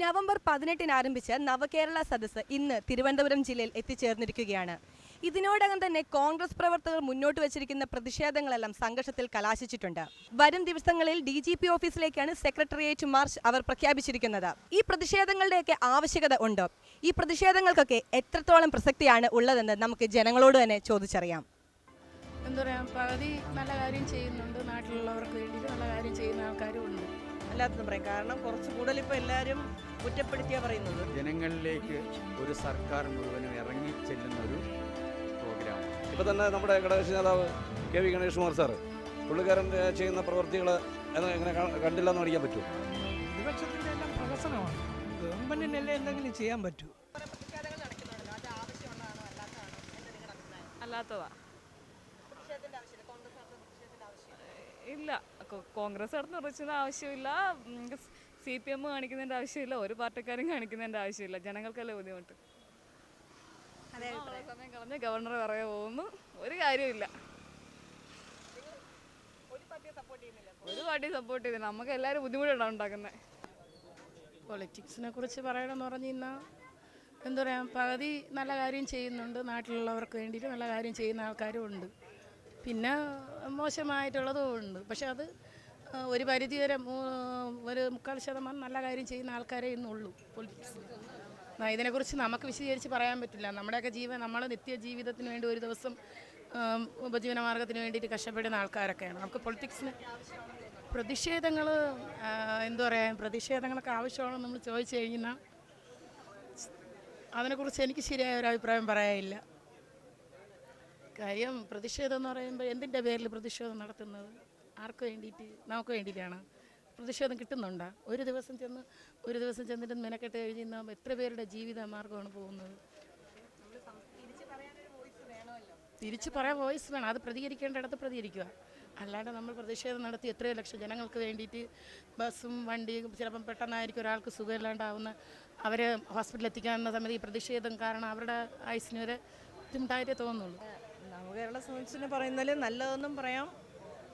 November പതിനെട്ടിന് ആരംഭിച്ച നവകേരള സദസ്സ് ഇന്ന് തിരുവനന്തപുരം ജില്ലയിൽ എത്തിച്ചേർന്നിരിക്കുകയാണ്. ഇതിനോടകം തന്നെ കോൺഗ്രസ് പ്രവർത്തകർ മുന്നോട്ട് വച്ചിരിക്കുന്ന പ്രതിഷേധങ്ങളെല്ലാം സംഘർഷത്തിൽ കലാശിച്ചിട്ടുണ്ട്. വരും ദിവസങ്ങളിൽ ഡി ജി പി ഓഫീസിലേക്കാണ് സെക്രട്ടേറിയറ്റ് മാർച്ച് അവർ പ്രഖ്യാപിച്ചിരിക്കുന്നത്. ഈ പ്രതിഷേധങ്ങളുടെയൊക്കെ ആവശ്യകത ഉണ്ടോ? ഈ പ്രതിഷേധങ്ങൾക്കൊക്കെ എത്രത്തോളം പ്രസക്തിയാണ് ഉള്ളതെന്ന് നമുക്ക് ജനങ്ങളോട് തന്നെ ചോദിച്ചറിയാം. എന്താ പറയുക പകുതി നല്ല കാര്യം ചെയ്യുന്നുണ്ട് നാട്ടിലുള്ളവർക്ക് വേണ്ടിയിട്ട് നല്ല കാര്യം ചെയ്യുന്ന ആൾക്കാരും ഉണ്ട്. അല്ലാത്തതും പറയും. കാരണം കുറച്ച് കൂടുതൽ ഇപ്പോൾ എല്ലാവരും കുറ്റപ്പെടുത്തിയാ പറയുന്നത്. ജനങ്ങളിലേക്ക് ഒരു സർക്കാർ മുഴുവനും ഇറങ്ങി ചെല്ലുന്ന ഒരു പ്രോഗ്രാം ഇപ്പം തന്നെ നമ്മുടെ ഘടകകക്ഷി നേതാവ് K V Ganesh Kumar sir പുള്ളിക്കാരൻ ചെയ്യുന്ന പ്രവൃത്തികൾ എങ്ങനെ കണ്ടില്ല എന്ന് പഠിക്കാൻ പറ്റുമോ പ്രതിപക്ഷത്തിന്റെ എല്ലാം പ്രഹസനമാണ്. ഗവൺമെന്റിനല്ലേ എന്തെങ്കിലും ചെയ്യാൻ പറ്റൂ. അല്ലാത്തതാ. ഇല്ല. കോൺഗ്രസ് നടന്ന് നിർമ്മിച്ചതിന്റെ ആവശ്യമില്ല. സി പി എം കാണിക്കുന്നതിന്റെ ആവശ്യമില്ല. ഒരു പാർട്ടിക്കാരും കാണിക്കുന്നതിന്റെ ആവശ്യമില്ല. ജനങ്ങൾക്കല്ലേ ബുദ്ധിമുട്ട്? സമയം കളഞ്ഞ് ഗവർണർ പറയാൻ പോകുന്നു. ഒരു കാര്യമില്ല ഒരു പാർട്ടി സപ്പോർട്ട് ചെയ്തില്ല നമുക്ക് എല്ലാവരും ബുദ്ധിമുട്ടാണ് ഉണ്ടാക്കുന്നത്. പൊളിറ്റിക്സിനെ കുറിച്ച് പറയണമെന്ന് പറഞ്ഞു കഴിഞ്ഞാൽ എന്താ പറയുക പകുതി നല്ല കാര്യം ചെയ്യുന്നുണ്ട്. നാട്ടിലുള്ളവർക്ക് വേണ്ടിയിട്ട് നല്ല കാര്യം ചെയ്യുന്ന ആൾക്കാരും ഉണ്ട്. പിന്നെ മോശമായിട്ടുള്ളതും ഉണ്ട്. പക്ഷെ അത് ഒരു പരിധി വരെ ഒരു മുക്കാൽ ശതമാനം നല്ല കാര്യം ചെയ്യുന്ന ആൾക്കാരെ ഇന്നുള്ളൂ പൊളിറ്റിക്സിൽ ഇതിനെക്കുറിച്ച് നമുക്ക് വിശദീകരിച്ച് പറയാൻ പറ്റില്ല. നമ്മുടെയൊക്കെ ജീവൻ നമ്മൾ നിത്യ ജീവിതത്തിന് വേണ്ടി ഒരു ദിവസം ഉപജീവനമാർഗത്തിന് ഉപജീവന മാർഗത്തിന് വേണ്ടിയിട്ട് കഷ്ടപ്പെടുന്ന ആൾക്കാരൊക്കെയാണ്. നമുക്ക് പൊളിറ്റിക്സിന് പ്രതിഷേധങ്ങൾ എന്താ പറയുക പ്രതിഷേധങ്ങളൊക്കെ ആവശ്യമാണെന്ന് നമ്മൾ ചോദിച്ചു കഴിഞ്ഞാൽ അതിനെക്കുറിച്ച് എനിക്ക് ശരിയായ ഒരു അഭിപ്രായം പറയാനില്ല. കാര്യം പ്രതിഷേധം എന്ന് പറയുമ്പോൾ എന്തിന്റെ പേരിൽ പ്രതിഷേധം നടത്തുന്നത്? ആർക്ക് വേണ്ടിയിട്ട്? നമുക്ക് വേണ്ടിയിട്ടാണ്. പ്രതിഷേധം കിട്ടുന്നുണ്ടോ? ഒരു ദിവസം ചെന്ന് ഒരു ദിവസം ചെന്നിട്ട് മെനക്കെട്ട് കഴിഞ്ഞാൽ എത്ര പേരുടെ ജീവിത മാർഗമാണ് പോകുന്നത്? തിരിച്ചു പറയാൻ വോയിസ് വേണം. അത് പ്രതികരിക്കേണ്ടിടത്ത് പ്രതികരിക്കുക. അല്ലാണ്ട് നമ്മൾ പ്രതിഷേധം നടത്തി എത്രയോ ലക്ഷം ജനങ്ങൾക്ക് വേണ്ടിയിട്ട് ബസ്സും വണ്ടിയും ചിലപ്പം പെട്ടെന്നായിരിക്കും ഒരാൾക്ക് സുഖമില്ലാണ്ടാവുന്ന അവരെ ഹോസ്പിറ്റലിൽ എത്തിക്കാവുന്ന സമയത്ത് ഈ പ്രതിഷേധം കാരണം അവരുടെ ആയുസിന് വരെ ബുദ്ധിമുട്ടായിട്ടേ തോന്നുള്ളൂ. നവകേരള സംബന്ധിച്ച് പറയുന്നതിൽ നല്ലതെന്നും പറയാം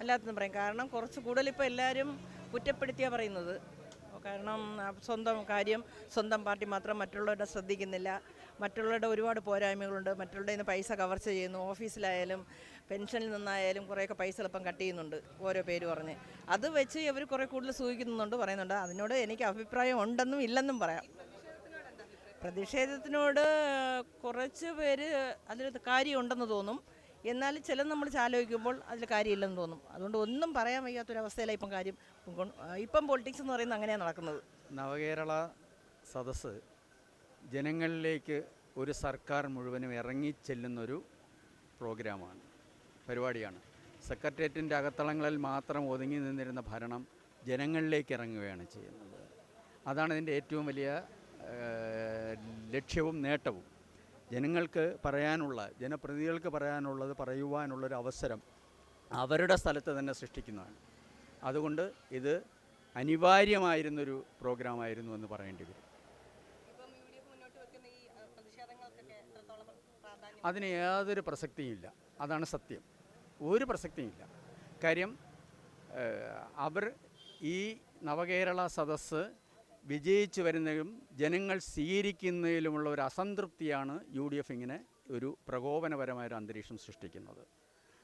അല്ലാത്തതും പറയാം. കാരണം കുറച്ച് കൂടുതൽ ഇപ്പോൾ എല്ലാവരും കുറ്റപ്പെടുത്തിയാണ് പറയുന്നത്. കാരണം സ്വന്തം കാര്യം സ്വന്തം പാർട്ടി മാത്രം മറ്റുള്ളവരുടെ ശ്രദ്ധിക്കുന്നില്ല. മറ്റുള്ളവരുടെ ഒരുപാട് പോരായ്മകളുണ്ട്. മറ്റുള്ളവരുടെ നിന്ന് പൈസ കവർച്ച ചെയ്യുന്നു. ഓഫീസിലായാലും പെൻഷനിൽ നിന്നായാലും കുറേയൊക്കെ പൈസ എളുപ്പം കട്ട് ചെയ്യുന്നുണ്ട് ഓരോ പേര് പറഞ്ഞ്. അത് വെച്ച് ഇവർ കുറേ കൂടുതൽ സൂചിക്കുന്നുണ്ട് പറയുന്നുണ്ട്. അതിനോട് എനിക്ക് അഭിപ്രായം ഉണ്ടെന്നും ഇല്ലെന്നും പറയാം. പ്രതിഷേധത്തിനോട് കുറച്ച് പേര് അതിൽ കാര്യമുണ്ടെന്ന് തോന്നും. എന്നാൽ ചില നമ്മൾ ആലോചിക്കുമ്പോൾ അതിൽ കാര്യമില്ലെന്ന് തോന്നും. അതുകൊണ്ട് ഒന്നും പറയാൻ വയ്യാത്തൊരവസ്ഥയിലാണ് ഇപ്പം കാര്യം. ഇപ്പം പൊളിറ്റിക്സ് എന്ന് പറയുന്നത് അങ്ങനെയാണ് നടക്കുന്നത്. നവകേരള സദസ്സ് ജനങ്ങളിലേക്ക് ഒരു സർക്കാർ മുഴുവനും ഇറങ്ങി ചെല്ലുന്നൊരു പ്രോഗ്രാമാണ് പരിപാടിയാണ്. സെക്രട്ടേറിയറ്റിന്റെ അകത്തളങ്ങളിൽ മാത്രം ഒതുങ്ങി നിന്നിരുന്ന ഭരണം ജനങ്ങളിലേക്ക് ഇറങ്ങുകയാണ് ചെയ്യുന്നത്. അതാണ് ഇതിന്റെ ഏറ്റവും വലിയ ലക്ഷ്യവും നേട്ടവും. ജനങ്ങൾക്ക് പറയാനുള്ള ജനപ്രതിനിധികൾക്ക് പറയാനുള്ളത് പറയുവാനുള്ളൊരു അവസരം അവരുടെ സ്ഥലത്ത് തന്നെ സൃഷ്ടിക്കുന്നതാണ്. അതുകൊണ്ട് ഇത് അനിവാര്യമായിരുന്നൊരു പ്രോഗ്രാമായിരുന്നു എന്ന് പറയേണ്ടി വരും. അതിന് യാതൊരു പ്രസക്തിയുമില്ല. അതാണ് സത്യം. ഒരു പ്രസക്തിയുമില്ല. കാര്യം അവർ ഈ നവകേരള സദസ്സ് വിജയിച്ചു വരുന്നതിലും ജനങ്ങൾ സ്വീകരിക്കുന്നതിലുമുള്ള ഒരു അസംതൃപ്തിയാണ് യു ഡി എഫ് ഇങ്ങനെ ഒരു പ്രകോപനപരമായ ഒരു അന്തരീക്ഷം സൃഷ്ടിക്കുന്നത്.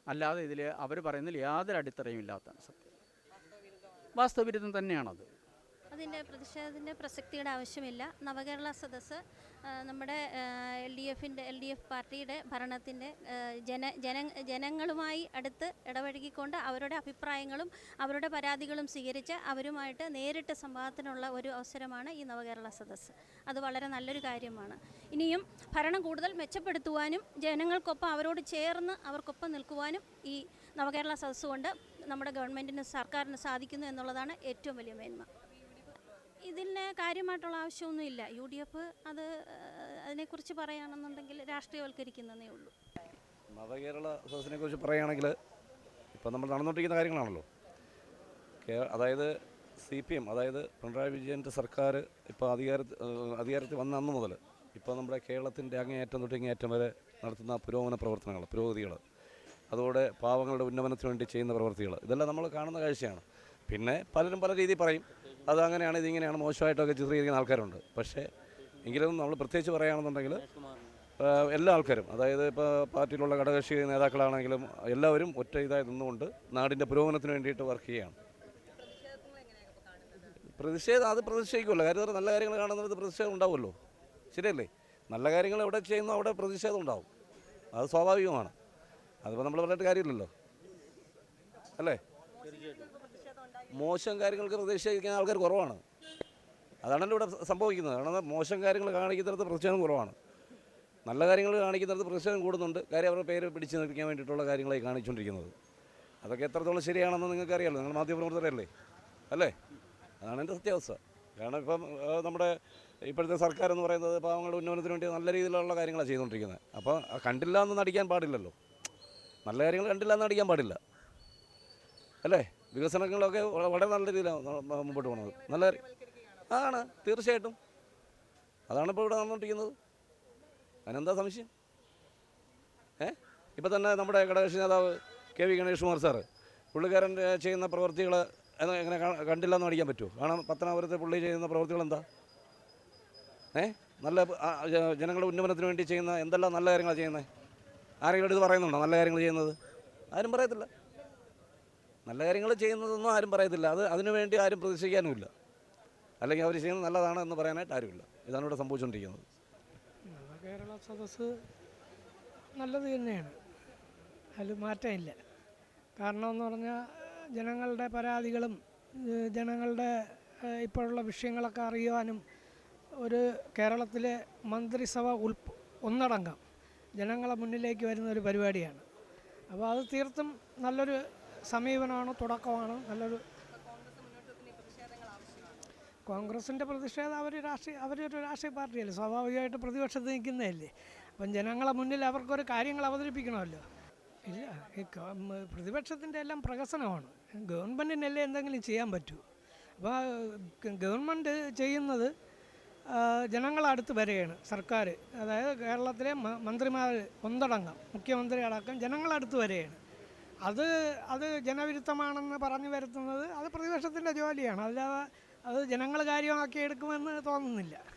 അല്ലാതെ ഇതിൽ അവർ പറയുന്നതിൽ യാതൊരു അടിത്തറയും ഇല്ലാത്തതാണ് സത്യം. വാസ്തവവിരുദ്ധം തന്നെയാണത്. അതിന്റെ പ്രതിഷേധത്തിന്റെ പ്രസക്തിയുടെ ആവശ്യമില്ല. നവകേരള സദസ്സ് നമ്മുടെ എഫിന്റെ എൽ ഡി എഫ് പാർട്ടിയുടെ ഭരണത്തിന്റെ ജന ജന ജനങ്ങളുമായി അടുത്ത് ഇടപഴകിക്കൊണ്ട് അവരുടെ അഭിപ്രായങ്ങളും അവരുടെ പരാതികളും സ്വീകരിച്ച് അവരുമായിട്ട് നേരിട്ട് സംവാദത്തിനുള്ള ഒരു അവസരമാണ് ഈ നവകേരള സദസ്സ്. അത് വളരെ നല്ലൊരു കാര്യമാണ്. ഇനിയും ഭരണം കൂടുതൽ മെച്ചപ്പെടുത്തുവാനും ജനങ്ങൾക്കൊപ്പം അവരോട് ചേർന്ന് അവർക്കൊപ്പം നിൽക്കുവാനും ഈ നവകേരള സദസ്സ് കൊണ്ട് നമ്മുടെ ഗവൺമെന്റിന് സർക്കാരിന് സാധിക്കുന്നു എന്നുള്ളതാണ് ഏറ്റവും വലിയ മേന്മ. ഇതിന് കാര്യമായിട്ടുള്ള ആവശ്യമൊന്നുമില്ല. യു ഡി എഫ് അത് അതിനെക്കുറിച്ച് പറയുകയാണെന്നുണ്ടെങ്കിൽ രാഷ്ട്രീയവൽക്കരിക്കുന്നതേ ഉള്ളൂ. നവകേരള സദസ്സിനെ കുറിച്ച് പറയുകയാണെങ്കിൽ ഇപ്പം നമ്മൾ നടന്നുകൊണ്ടിരിക്കുന്ന കാര്യങ്ങളാണല്ലോ. അതായത് സി പി എം അതായത് പിണറായി വിജയന്റെ സർക്കാർ ഇപ്പോൾ അധികാര അധികാരത്തിൽ വന്ന അന്ന് മുതൽ ഇപ്പോൾ നമ്മുടെ കേരളത്തിന്റെ അങ്ങേയറ്റം തൊട്ട് ഇങ്ങേയറ്റം വരെ നടത്തുന്ന പുരോഗമന പ്രവർത്തനങ്ങൾ പുരോഗതികൾ അതോടെ പാവങ്ങളുടെ ഉന്നമനത്തിന് വേണ്ടി ചെയ്യുന്ന പ്രവൃത്തികൾ ഇതെല്ലാം നമ്മൾ കാണുന്ന കാഴ്ചയാണ്. പിന്നെ പലരും പല രീതിയിൽ പറയും അത് അങ്ങനെയാണ് ഇതിങ്ങനെയാണ് മോശമായിട്ടൊക്കെ ചിത്രീകരിക്കുന്ന ആൾക്കാരുണ്ട്. പക്ഷേ എങ്കിലും നമ്മൾ പ്രത്യേകിച്ച് പറയുകയാണെന്നുണ്ടെങ്കിൽ എല്ലാ ആൾക്കാരും അതായത് ഇപ്പോൾ പാർട്ടിയിലുള്ള ഘടകകക്ഷി നേതാക്കളാണെങ്കിലും എല്ലാവരും ഒറ്റ ഇതായി നിന്നുകൊണ്ട് നാടിന്റെ പുരോഗമനത്തിന് വേണ്ടിയിട്ട് വർക്ക് ചെയ്യുകയാണ്. പ്രതിഷേധം അത് പ്രതിഷേധിക്കുമല്ലോ. കാര്യം നല്ല കാര്യങ്ങൾ കാണുന്നത് പ്രതിഷേധം ഉണ്ടാവുമല്ലോ. ശരിയല്ലേ? നല്ല കാര്യങ്ങൾ എവിടെ ചെയ്യുന്നു അവിടെ പ്രതിഷേധം ഉണ്ടാവും. അത് സ്വാഭാവികമാണ്. അതിപ്പോൾ നമ്മൾ പറഞ്ഞിട്ട് കാര്യമില്ലല്ലോ. അല്ലേ? മോശം കാര്യങ്ങൾക്ക് പ്രതിഷേധിക്കുന്ന ആൾക്കാർ കുറവാണ്. അതാണ് ഇവിടെ സംഭവിക്കുന്നത്. കാരണം മോശം കാര്യങ്ങൾ കാണിക്കുന്നിടത്ത് പ്രതിഷേധം കുറവാണ്. നല്ല കാര്യങ്ങൾ കാണിക്കുന്നിടത്ത് പ്രതിഷേധം കൂടുന്നുണ്ട്. കാര്യം അവരുടെ പേര് പിടിച്ചു നിൽപ്പിക്കാൻ വേണ്ടിയിട്ടുള്ള കാര്യങ്ങളായി കാണിച്ചുകൊണ്ടിരിക്കുന്നത്. അതൊക്കെ എത്രത്തോളം ശരിയാണെന്ന് നിങ്ങൾക്ക് അറിയാമല്ലോ നിങ്ങൾ മാധ്യമപ്രവർത്തകരല്ലേ അല്ലേ? അതാണ് എന്റെ സത്യാവസ്ഥ. കാരണം ഇപ്പം നമ്മുടെ ഇപ്പോഴത്തെ സർക്കാർ എന്ന് പറയുന്നത് പാവങ്ങളുടെ ഉന്നമനത്തിന് വേണ്ടി നല്ല രീതിയിലുള്ള കാര്യങ്ങളാണ് ചെയ്തുകൊണ്ടിരിക്കുന്നത്. അപ്പോൾ കണ്ടില്ല എന്ന് നടിക്കാൻ പാടില്ലല്ലോ. നല്ല കാര്യങ്ങൾ കണ്ടില്ല എന്ന് നടിക്കാൻ പാടില്ല. അല്ലേ? വികസനങ്ങളൊക്കെ വളരെ നല്ല രീതിയിലാണ് മുമ്പോട്ട് പോകുന്നത് നല്ല. ആണ് തീർച്ചയായിട്ടും. അതാണ് ഇപ്പോൾ ഇവിടെ നടന്നുകൊണ്ടിരിക്കുന്നത് അതിനെന്താ സംശയം? ഏ? ഇപ്പം തന്നെ നമ്മുടെ ഘടകകക്ഷി നേതാവ് K V Ganesh Kumar sir പുള്ളിക്കാരൻ ചെയ്യുന്ന പ്രവൃത്തികൾ എങ്ങനെ കണ്ടില്ലെന്ന് അടിക്കാൻ പറ്റുമോ കാരണം പത്തനാപുരത്തെ പുള്ളി ചെയ്യുന്ന പ്രവൃത്തികൾ എന്താ ഏ? നല്ല ജനങ്ങളുടെ ഉന്നമനത്തിന് വേണ്ടി ചെയ്യുന്ന എന്തെല്ലാം നല്ല കാര്യങ്ങളാണ് ചെയ്യുന്നത് ആരെങ്കിലും ഇത് പറയുന്നുണ്ടോ? നല്ല കാര്യങ്ങൾ ചെയ്യുന്നത്? ആരും പറയത്തില്ല. നല്ല കാര്യങ്ങൾ ചെയ്യുന്നതൊന്നും ആരും പറയത്തില്ല. അത് അതിനു വേണ്ടി ആരും പ്രതീക്ഷിക്കാനുമില്ല. അല്ലെങ്കിൽ അവർ ചെയ്യുന്നത് നല്ലതാണ് എന്ന് പറയാനായിട്ട് ആരുമില്ല. ഇതാണ് ഇവിടെ സംഭവിച്ചുകൊണ്ടിരിക്കുന്നത്. കേരള സദസ്സ് നല്ലത് തന്നെയാണ്. അതിൽ മാറ്റമില്ല. കാരണം എന്ന് പറഞ്ഞാൽ ജനങ്ങളുടെ പരാതികളും ജനങ്ങളുടെ ഇപ്പോഴുള്ള വിഷയങ്ങളൊക്കെ അറിയുവാനും ഒരു കേരളത്തിലെ മന്ത്രിസഭ ഉൾപ്പ് ഒന്നടങ്കം ജനങ്ങളെ മുന്നിലേക്ക് വരുന്ന ഒരു പരിപാടിയാണ്. അപ്പോൾ അത് തീർത്തും നല്ലൊരു സമീപനമാണ്? തുടക്കമാണ്? നല്ലൊരു കോൺഗ്രസിന്റെ പ്രതിഷേധം അവർ രാഷ്ട്രീയ അവരൊരു രാഷ്ട്രീയ പാർട്ടിയല്ലേ? സ്വാഭാവികമായിട്ട് പ്രതിപക്ഷത്ത് നിൽക്കുന്നതല്ലേ? അപ്പം ജനങ്ങളെ മുന്നിൽ അവർക്കൊരു കാര്യങ്ങൾ അവതരിപ്പിക്കണമല്ലോ. ഇല്ല പ്രതിപക്ഷത്തിന്റെ എല്ലാം പ്രഹസനമാണ്. ഗവൺമെന്റിനല്ലേ എന്തെങ്കിലും ചെയ്യാൻ പറ്റൂ. അപ്പോൾ ഗവൺമെന്റ് ചെയ്യുന്നത് ജനങ്ങളെ ജനങ്ങളടുത്ത് വരികയാണ് സർക്കാർ അതായത് കേരളത്തിലെ മന്ത്രിമാർ ഒന്നടങ്കം മുഖ്യമന്ത്രി അടക്കം ജനങ്ങളടുത്ത് വരികയാണ് അത് അത് ജനവിരുദ്ധമാണെന്ന് പറഞ്ഞു വരുത്തുന്നത് അത് പ്രതിപക്ഷത്തിന്റെ ജോലിയാണ്. അല്ലാതെ അത് ജനങ്ങൾ കാര്യമാക്കി എടുക്കുമെന്ന് തോന്നുന്നില്ല.